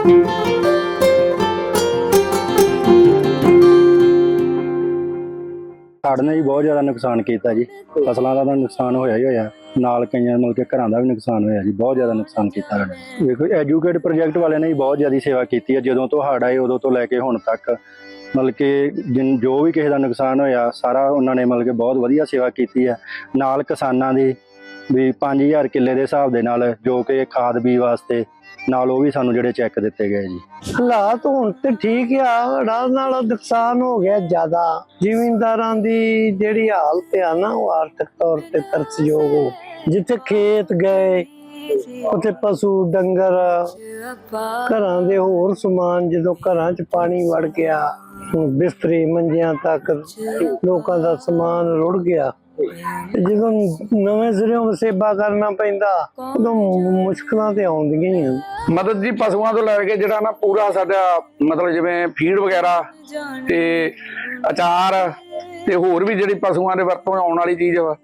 ਹੜ੍ਹ ਨੇ ਜੀ ਬਹੁਤ ਜ਼ਿਆਦਾ ਨੁਕਸਾਨ ਕੀਤਾ ਜੀ। ਫਸਲਾਂ ਦਾ ਤਾਂ ਨੁਕਸਾਨ ਹੋਇਆ ਹੀ ਹੋਇਆ। ਨਾਲ ਕਈਆਂ ਮਤਲਬ ਕਿ ਘਰਾਂ ਦਾ ਵੀ ਨੁਕਸਾਨ ਹੋਇਆ ਜੀ। ਬਹੁਤ ਜ਼ਿਆਦਾ ਨੁਕਸਾਨ ਕੀਤਾ ਸਾਡੇ ਨੇ। ਵੇਖੋ ਐਜੂਕੇਟ ਪ੍ਰੋਜੈਕਟ ਵਾਲਿਆਂ ਨੇ ਜੀ ਬਹੁਤ ਜ਼ਿਆਦਾ ਸੇਵਾ ਕੀਤੀ ਹੈ। ਜਦੋਂ ਤੋਂ ਹੜ੍ਹ ਆਏ ਉਦੋਂ ਤੋਂ ਲੈ ਕੇ ਹੁਣ ਤੱਕ ਮਤਲਬ ਕਿ ਜਿਨ ਜੋ ਵੀ ਕਿਸੇ ਦਾ ਨੁਕਸਾਨ ਹੋਇਆ, ਸਾਰਾ ਉਹਨਾਂ ਨੇ ਮਤਲਬ ਕਿ ਬਹੁਤ ਵਧੀਆ ਸੇਵਾ ਕੀਤੀ ਹੈ। ਨਾਲ ਕਿਸਾਨਾਂ ਦੀ ਵੀ 5000 ਕਿੱਲੇ ਦੇ ਹਿਸਾਬ ਦੇ ਨਾਲ ਜੋ ਕਿ ਖਾਦ ਬੀਜ ਵਾਸਤੇ ਨਾਲ ਉਹ ਵੀ ਸਾਨੂੰ ਜਿਹੜੇ ਚੈੱਕ ਦਿੱਤੇ ਗਏ ਜੀ। ਹਾਲਾਤ ਹੁਣ ਤੇ ਠੀਕ ਆ, ਹੜ੍ਹਾਂ ਨਾਲ ਨੁਕਸਾਨ ਹੋ ਗਿਆ ਜ਼ਿਆਦਾ। ਜ਼ਿਮੀਂਦਾਰਾਂ ਦੀ ਜਿਹੜੀ ਹਾਲਤ ਆ ਨਾ, ਉਹ ਆਰਥਿਕ ਤੌਰ ਤੇ ਤਰਸਯੋਗ ਹੋ ਜਿੱਥੇ ਖੇਤ ਗਏ, ਉੱਥੇ ਪਸ਼ੂ, ਡੰਗਰ, ਘਰਾਂ ਦੇ ਹੋਰ ਸਮਾਨ ਜਦੋਂ ਘਰਾਂ 'ਚ ਪਾਣੀ ਵੜ ਗਿਆ ਬਿਸਤਰੇ ਮੰਜਿਆਂ ਤੱਕ ਲੋਕਾਂ ਦਾ ਸਮਾਨ ਰੁੜ ਗਿਆ। ਜਦੋਂ ਨਵੇਂ ਸਿਰਿਓਂ ਵਸੇਬਾ ਕਰਨਾ ਪੈਂਦਾ, ਉਦੋਂ ਮੁਸ਼ਕਲਾਂ ਤੇ ਆਉਂਦੀਆਂ ਹੀ ਆ। ਮਦਦ ਜੀ, ਪਸ਼ੂਆਂ ਤੋਂ ਲੈ ਕੇ ਜਿਹੜਾ ਨਾ ਪੂਰਾ ਸਾਡਾ, ਮਤਲਬ ਜਿਵੇਂ ਫੀਡ ਵਗੈਰਾ ਤੇ ਅਚਾਰ ਤੇ ਹੋਰ ਵੀ ਜਿਹੜੀ ਪਸ਼ੂਆਂ ਦੇ ਵਰਤੋਂ ਆਉਣ ਵਾਲੀ ਚੀਜ਼ ਵਾ,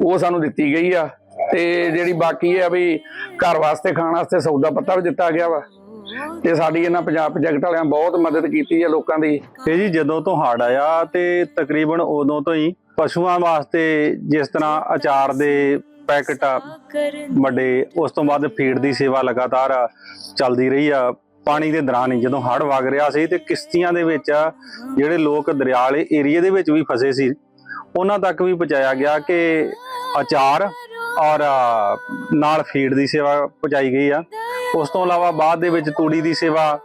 ਉਹ ਸਾਨੂੰ ਦਿੱਤੀ ਗਈ ਆ। ਤੇ ਜਿਹੜੀ ਬਾਕੀ ਆ ਵੀ ਘਰ ਵਾਸਤੇ, ਖਾਣ ਵਾਸਤੇ ਸੌਦਾ ਪੱਤਾ ਵੀ ਦਿੱਤਾ ਗਿਆ ਵਾ। ਤੇ ਸਾਡੀ ਇਹਨਾਂ ਪੰਜਾਬ ਪ੍ਰੋਜੈਕਟ ਵਾਲਿਆਂ ਬਹੁਤ ਮਦਦ ਕੀਤੀ ਹੈ ਲੋਕਾਂ ਦੀ। ਇਹ ਜੀ ਜਦੋਂ ਤੋਂ ਹੜ ਆਇਆ ਤੇ ਤਕਰੀਬਨ ਉਦੋਂ ਤੋਂ ਹੀ ਪਸ਼ੂਆਂ ਵਾਸਤੇ ਜਿਸ ਤਰ੍ਹਾਂ ਅਚਾਰ ਦੇ ਪੈਕਟ ਵੱਡੇ ਉਸ ਤੋਂ ਬਾਅਦ ਫੀਡ ਦੀ ਸੇਵਾ ਲਗਾਤਾਰ ਚੱਲਦੀ ਰਹੀ ਆ। ਪਾਣੀ ਦੇ ਦੌਰਾਨ ਹੀ ਜਦੋਂ ਹੜ ਵਗ ਰਿਹਾ ਸੀ ਤੇ ਕਿਸ਼ਤੀਆਂ ਦੇ ਵਿੱਚ ਜਿਹੜੇ ਲੋਕ ਦਰਿਆ ਵਾਲੇ ਏਰੀਏ ਦੇ ਵਿੱਚ ਵੀ ਫਸੇ ਸੀ ਉਹਨਾਂ ਤੱਕ ਵੀ ਪਹੁੰਚਾਇਆ ਗਿਆ ਕਿ ਅਚਾਰ ਔਰ ਨਾਲ ਫੀਡ ਦੀ ਸੇਵਾ ਪਹੁੰਚਾਈ ਗਈ ਆ। ਉਸ ਤੋਂ ਇਲਾਵਾ ਬਾਅਦ ਦੇ ਵਿੱਚ ਤੂੜੀ ਦੀ ਸੇਵਾ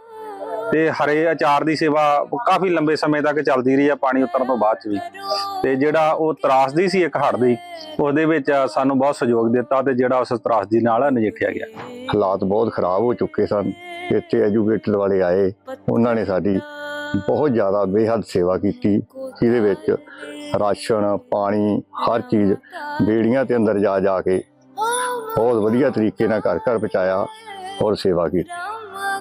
ਤੇ ਹਰੇ ਅਚਾਰ ਦੀ ਸੇਵਾ ਕਾਫੀ ਲੰਬੇ ਸਮੇਂ ਤੱਕ ਚੱਲਦੀ ਰਹੀ ਆ ਪਾਣੀ ਉਤਰਨ ਤੋਂ ਬਾਅਦ ਚ ਵੀ। ਤੇ ਜਿਹੜਾ ਉਹ ਤਰਾਸਦੀ ਸੀ ਇੱਕ ਹੜ੍ਹ ਦੀ, ਉਹਦੇ ਵਿੱਚ ਸਾਨੂੰ ਬਹੁਤ ਸਹਿਯੋਗ ਦਿੱਤਾ ਤੇ ਜਿਹੜਾ ਉਸ ਤਰਾਸਦੀ ਨਾਲ ਨਜਿੱਠਿਆ ਗਿਆ। ਹਾਲਾਤ ਬਹੁਤ ਖਰਾਬ ਹੋ ਚੁੱਕੇ ਸਨ। ਇੱਥੇ ਐਜੂਕੇਟਡ ਵਾਲੇ ਆਏ, ਉਹਨਾਂ ਨੇ ਸਾਡੀ ਬਹੁਤ ਜ਼ਿਆਦਾ ਬੇਹੱਦ ਸੇਵਾ ਕੀਤੀ, ਜਿਹਦੇ ਵਿੱਚ ਰਾਸ਼ਨ, ਪਾਣੀ, ਹਰ ਚੀਜ਼ ਬੇੜੀਆਂ ਤੇ ਅੰਦਰ ਜਾ ਜਾ ਕੇ ਬਹੁਤ ਵਧੀਆ ਤਰੀਕੇ ਨਾਲ ਘਰ ਘਰ ਪਹੁੰਚਾਇਆ। ਔਰ ਸੇਵਾ ਕੀਤੀ।